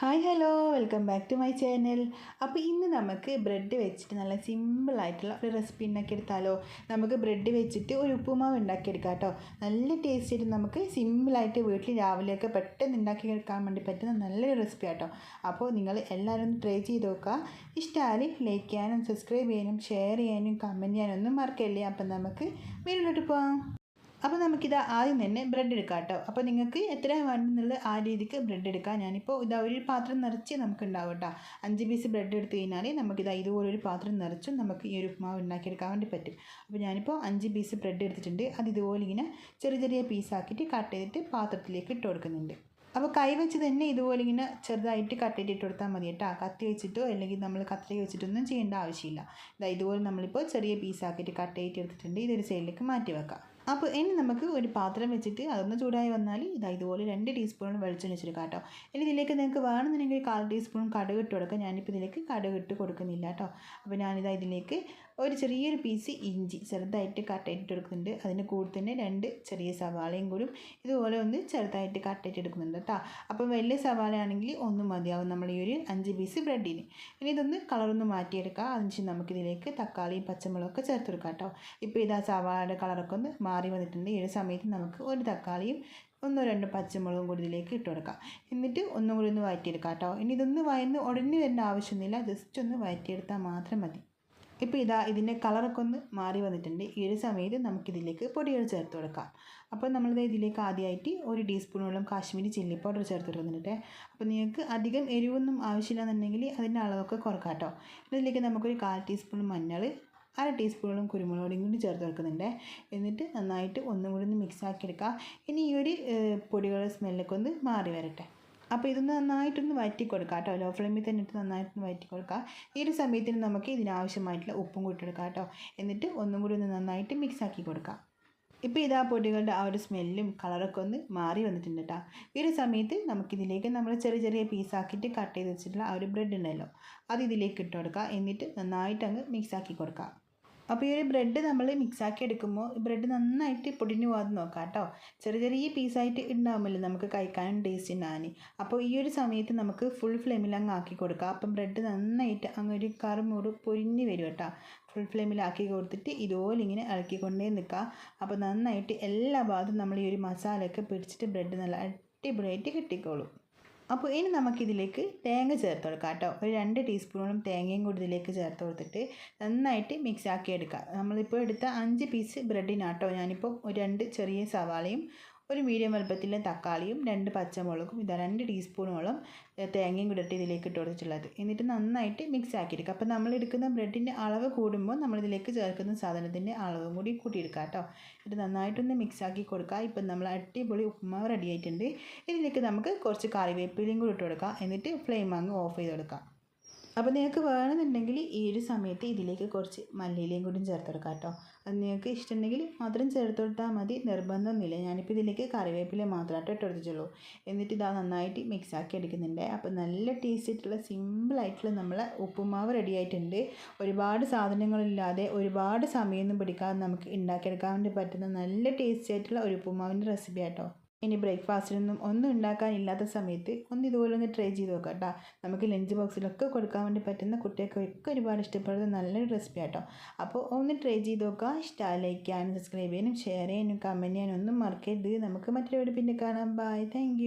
Hi hello. Welcome back to my channel. അപ്പോൾ ഇന്ന് നമുക്ക് ബ്രെഡ് വെച്ചിട്ട് നല്ല സിമ്പിളായിട്ടുള്ള ഒരു റെസിപ്പി ഉണ്ടാക്കിയെടുത്താലോ നമുക്ക് ബ്രെഡ് വെച്ചിട്ട് ഒരു ഉപ്പുമാവ് ഉണ്ടാക്കിയെടുക്കാം കേട്ടോ. നല്ല ടേസ്റ്റ് ആയിട്ട് നമുക്ക് സിമ്പിളായിട്ട് വീട്ടിൽ രാവിലെയൊക്കെ പെട്ടെന്ന് ഉണ്ടാക്കിയെടുക്കാൻ വേണ്ടി പറ്റുന്ന നല്ലൊരു റെസിപ്പി ആട്ടോ. അപ്പോൾ നിങ്ങൾ എല്ലാവരും ഒന്ന് ട്രൈ ചെയ്ത് നോക്കുക. ഇഷ്ടമായി ലൈക്ക് ചെയ്യാനും സബ്സ്ക്രൈബ് ചെയ്യാനും ഷെയർ ചെയ്യാനും കമന്റ് ചെയ്യാനും ഒന്നും മറക്കല്ലേ? അപ്പം നമുക്ക് വീട്ടിലോട്ട് പോകാം അപ്പോൾ നമുക്കിത് ആദ്യം തന്നെ ബ്രെഡ് എടുക്കാം കേട്ടോ അപ്പോൾ നിങ്ങൾക്ക് എത്ര വേണമെന്നുള്ള ആ രീതിക്ക് ബ്രെഡ് എടുക്കാം. ഞാനിപ്പോൾ ഇതാ ഒരു പാത്രം നിറച്ച് നമുക്ക് ഉണ്ടാവും കേട്ടോ അഞ്ച് പീസ് ബ്രെഡ് എടുത്തു കഴിഞ്ഞാൽ നമുക്കിതാ ഇതുപോലെ ഒരു പാത്രം നിറച്ചും നമുക്ക് ഈ ഒരു ഉപ്മാവ് ഉണ്ടാക്കിയെടുക്കാൻ വേണ്ടി പറ്റും. അപ്പോൾ ഞാനിപ്പോൾ അഞ്ച് പീസ് ബ്രെഡ് എടുത്തിട്ടുണ്ട്. അത് ഇതുപോലെ ഇങ്ങനെ ചെറിയ ചെറിയ പീസാക്കിയിട്ട് കട്ട് ചെയ്തിട്ട് പാത്രത്തിലേക്ക് ഇട്ട് കൊടുക്കുന്നുണ്ട്. അപ്പോൾ കൈ വെച്ച് തന്നെ ഇതുപോലെ ഇങ്ങനെ ചെറുതായിട്ട് കട്ട് ചെയ്തിട്ട് ഇട്ട് കൊടുത്താൽ മതി കേട്ടോ കത്തി വെച്ചിട്ടോ അല്ലെങ്കിൽ നമ്മൾ കത്രിക വെച്ചിട്ടൊന്നും ചെയ്യേണ്ട ആവശ്യമില്ല. ഇതാ ഇതുപോലെ നമ്മളിപ്പോൾ ചെറിയ പീസാക്കിയിട്ട് കട്ട് ചെയ്തിട്ട് എടുത്തിട്ടുണ്ട്. ഇതൊരു സൈഡിലേക്ക് മാറ്റി വെക്കാം. അപ്പോൾ ഇനി നമുക്ക് ഒരു പാത്രം വെച്ചിട്ട് അതൊന്ന് ചൂടായി വന്നാൽ ഇതാ ഇതുപോലെ രണ്ട് ടീസ്പൂൺ വെളിച്ചെണ്ണ വെച്ചെടുക്കാം കേട്ടോ. ഇനി ഇതിലേക്ക് നിങ്ങൾക്ക് വേണമെന്നുണ്ടെങ്കിൽ കാൽ ടീസ്പൂൺ കടുക് ഇട്ട് കൊടുക്കാം. ഞാനിപ്പോൾ ഇതിലേക്ക് കടുക് ഇട്ട് കൊടുക്കുന്നില്ല കേട്ടോ. അപ്പോൾ ഞാനിതാ ഇതിലേക്ക് ഒരു ചെറിയൊരു പീസ് ഇഞ്ചി ചെറുതായിട്ട് കട്ടായിട്ട് എടുക്കുന്നുണ്ട് അതിന് കൂടെ തന്നെ രണ്ട് ചെറിയ സവാളയും കൂടി ഇതുപോലെ ഒന്ന് ചെറുതായിട്ട് കട്ടായിട്ട് എടുക്കുന്നുണ്ട് കേട്ടോ. അപ്പോൾ വലിയ സവാള ആണെങ്കിൽ ഒന്നും മതിയാവും. നമ്മൾ ഈ ഒരു അഞ്ച് പീസ് ബ്രെഡിന് ഇനി. ഇതൊന്ന് കളറൊന്ന് മാറ്റിയെടുക്കാം. അതിനുശേഷം നമുക്കിതിലേക്ക് തക്കാളിയും പച്ചമുളകൊക്കെ ചേർത്ത് കൊടുക്കാം കേട്ടോ. ഇപ്പോൾ ഇതാ സവാളയുടെ കളറൊക്കെ ഒന്ന് മാറി വന്നിട്ടുണ്ട്. ഈ ഒരു സമയത്ത് നമുക്ക് ഒരു തക്കാളിയും ഒന്നോ രണ്ടോ പച്ചമുളകും കൂടി ഇതിലേക്ക് ഇട്ട് കൊടുക്കാം. എന്നിട്ട് ഒന്നും കൂടി ഒന്ന് വഴറ്റിയെടുക്കാം കേട്ടോ. ഇനി ഇതൊന്ന് വയന്ന് ഉടനെ വരേണ്ട ആവശ്യമൊന്നുമില്ല. ജസ്റ്റ് ഒന്ന് വഴറ്റിയെടുത്താൽ മാത്രം മതി. ഇപ്പോൾ ഇതാ ഇതിന്റെ കളറൊക്കെ ഒന്ന് മാറി വന്നിട്ടുണ്ട്. ഈ ഒരു സമയത്ത് നമുക്കിതിലേക്ക് പൊടികൾ ചേർത്ത് കൊടുക്കാം. അപ്പോൾ നമ്മളിത് ഇതിലേക്ക് ആദ്യമായിട്ട് ഒരു ടീസ്പൂണോളം കാശ്മീരി ചില്ലി പൗഡർ ചേർത്ത് കൊടുക്കുന്നുണ്ട്. അപ്പോൾ നിങ്ങൾക്ക് അധികം എരിവൊന്നും ആവശ്യമില്ലാന്നുണ്ടെങ്കിൽ അതിന്റെ അളവൊക്കെ കുറക്കാം കേട്ടോ. ഇതിലേക്ക് നമുക്കൊരു കാൽ ടീസ്പൂൺ മഞ്ഞൾ അര ടീസ്പൂണോളം കുരുമുളകും കൂടി ചേർത്ത് വെക്കുന്നുണ്ട്. എന്നിട്ട് നന്നായിട്ട് ഒന്നും കൂടി ഒന്ന് മിക്സ് ആക്കി എടുക്കുക ഇനി ഈ ഒരു പൊടികളുടെ സ്മെല്ലൊക്കെ ഒന്ന് മാറി വരട്ടെ. അപ്പോൾ ഇതൊന്ന് നന്നായിട്ടൊന്ന് വഴറ്റി കൊടുക്കുക കേട്ടോ. ലോ ഫ്ലെയിമിൽ തന്നെ ഇട്ട് നന്നായിട്ടൊന്ന് വറ്റി കൊടുക്കുക ഈ ഒരു സമയത്തിന് നമുക്ക് ഇതിനാവശ്യമായിട്ടുള്ള ഉപ്പും കൂട്ടി എടുക്കാം കേട്ടോ. എന്നിട്ട് ഒന്നും കൂടി ഒന്ന് നന്നായിട്ട് മിക്സാക്കി കൊടുക്കാം. ഇപ്പോൾ ഇതാ പൊടികളുടെ ആ ഒരു സ്മെല്ലും കളറൊക്കെ ഒന്ന് മാറി വന്നിട്ടുണ്ട് കേട്ടോ. ഈ ഒരു സമയത്ത് നമുക്കിതിലേക്ക് നമ്മൾ ചെറിയ ചെറിയ പീസാക്കിയിട്ട് കട്ട് ചെയ്ത് വെച്ചിട്ടുള്ള ആ ഒരു ബ്രെഡ് ഉണ്ടല്ലോ അത് ഇതിലേക്ക് ഇട്ട് കൊടുക്കുക എന്നിട്ട് നന്നായിട്ട് അങ്ങ് മിക്സ് ആക്കി കൊടുക്കുക അപ്പോൾ ഈ ഒരു ബ്രെഡ് നമ്മൾ മിക്സാക്കി എടുക്കുമ്പോൾ ബ്രെഡ് നന്നായിട്ട് പൊടിഞ്ഞു പോകാതെ നോക്കാം കേട്ടോ. ചെറിയ ചെറിയ പീസായിട്ട് ഉണ്ടാകുമല്ലോ നമുക്ക് കഴിക്കാനും ടേസ്റ്റ് ഉണ്ടാകാനും അപ്പോൾ ഈ ഒരു സമയത്ത് നമുക്ക് ഫുൾ ഫ്ലെയിമിൽ അങ്ങ് ആക്കി കൊടുക്കാം. അപ്പം ബ്രെഡ് നന്നായിട്ട് അങ്ങ് ഒരു കറുമുറു പൊരിഞ്ഞ് വരും കേട്ടോ. ഫുൾ ഫ്ലെയിമിൽ ആക്കി കൊടുത്തിട്ട് ഇതുപോലെ ഇങ്ങനെ ഇളക്കി ഇളക്കിക്കൊണ്ടേ നിൽക്കുക അപ്പോൾ നന്നായിട്ട് എല്ലാ ഭാഗത്തും നമ്മൾ ഈ ഒരു മസാലയൊക്കെ പിടിച്ചിട്ട് ബ്രെഡ് നല്ല അടിപൊളിയായിട്ട് കിട്ടിക്കോളും. അപ്പോൾ ഇനി നമുക്കിതിലേക്ക് തേങ്ങ ചേർത്ത് കൊടുക്കാം കേട്ടോ. ഒരു രണ്ട് ടീസ്പൂണോളം തേങ്ങയും കൂടി ഇതിലേക്ക് ചേർത്ത് കൊടുത്തിട്ട് നന്നായിട്ട് മിക്സ് ആക്കി എടുക്കുക നമ്മളിപ്പോൾ എടുത്ത അഞ്ച് പീസ് ബ്രെഡിനാട്ടോ ഞാനിപ്പോൾ രണ്ട് ചെറിയ സവാളയും ഒരു മീഡിയം വലുപ്പത്തിലെ തക്കാളിയും രണ്ട് പച്ചമുളകും ഇതാ രണ്ട് ടീസ്പൂണോളം തേങ്ങയും കൂടി ഇട്ട് ഇതിലേക്ക് ഇട്ട് കൊടുത്തിട്ടുള്ളത്. എന്നിട്ട് നന്നായിട്ട് മിക്സ് ആക്കിയെടുക്കുക. അപ്പോൾ നമ്മൾ എടുക്കുന്ന ബ്രെഡിന്റെ അളവ് കൂടുമ്പോൾ നമ്മളിതിലേക്ക് ചേർക്കുന്ന സാധനത്തിന്റെ അളവും കൂടി കൂട്ടിയെടുക്കുക കേട്ടോ. ഇത് നന്നായിട്ടൊന്ന് മിക്സ് ആക്കി കൊടുക്കുക. ഇപ്പം നമ്മൾ അടിപൊളി ഉപ്പുമാവ് റെഡി ആയിട്ടുണ്ട്. ഇതിലേക്ക് നമുക്ക് കുറച്ച് കറിവേപ്പിലയും കൂടി ഇട്ട് കൊടുക്കുക. എന്നിട്ട് ഫ്ലെയിം അങ്ങ് ഓഫ് ചെയ്ത് കൊടുക്കാം അപ്പോൾ നിങ്ങൾക്ക് വേണമെന്നുണ്ടെങ്കിൽ ഈ ഒരു സമയത്ത് ഇതിലേക്ക് കുറച്ച് മല്ലിയിലയും കൂടി ചേർത്ത് കൊടുക്കാം കേട്ടോ. നിങ്ങൾക്ക് ഇഷ്ടമുണ്ടെങ്കിൽ മാത്രം ചേർത്ത് കൊടുത്താൽ മതി. നിർബന്ധമൊന്നുമില്ല. ഞാനിപ്പോൾ ഇതിലേക്ക് കറിവേപ്പില മാത്രമായിട്ട് ഇട്ട് കൊടുത്തിട്ടുള്ളൂ. എന്നിട്ട് ഇതാ നന്നായിട്ട് മിക്സ് ആക്കി എടുക്കുന്നുണ്ട്. അപ്പോൾ നല്ല ടേസ്റ്റ് ആയിട്ടുള്ള സിമ്പിളായിട്ടുള്ള നമ്മളെ ഉപ്പുമാവ് റെഡി ആയിട്ടുണ്ട്. ഒരുപാട് സാധനങ്ങളില്ലാതെ ഒരുപാട് സമയമൊന്നും പിടിക്കാതെ നമുക്ക് ഉണ്ടാക്കിയെടുക്കാൻ വേണ്ടി പറ്റുന്ന നല്ല ടേസ്റ്റി ആയിട്ടുള്ള ഒരു ഉപ്പുമാവിന്റെ റെസിപ്പി ആട്ടോ. ഇനി ബ്രേക്ക്ഫാസ്റ്റിനൊന്നും ഒന്നും ഉണ്ടാക്കാനില്ലാത്ത സമയത്ത് ഒന്ന് ഇതുപോലെ ഒന്ന് ട്രൈ ചെയ്ത് നോക്കാം കേട്ടോ. നമുക്ക് ലഞ്ച് ബോക്സിലൊക്കെ കൊടുക്കാൻ വേണ്ടി പറ്റുന്ന കുട്ടികൾക്കൊക്കെ ഒരുപാട് ഇഷ്ടപ്പെടുന്ന നല്ലൊരു റെസിപ്പി ആട്ടോ. അപ്പോൾ ഒന്ന് ട്രൈ ചെയ്ത് നോക്കുക. ഇഷ്ടമായി ലൈക്ക് ചെയ്യാനും സബ്സ്ക്രൈബ് ചെയ്യാനും ഷെയർ ചെയ്യാനും കമന്റ് ചെയ്യാനും ഒന്നും മറക്കരുത്. നമുക്ക് മറ്റൊരു പിന്നെ കാണാം. Bye thank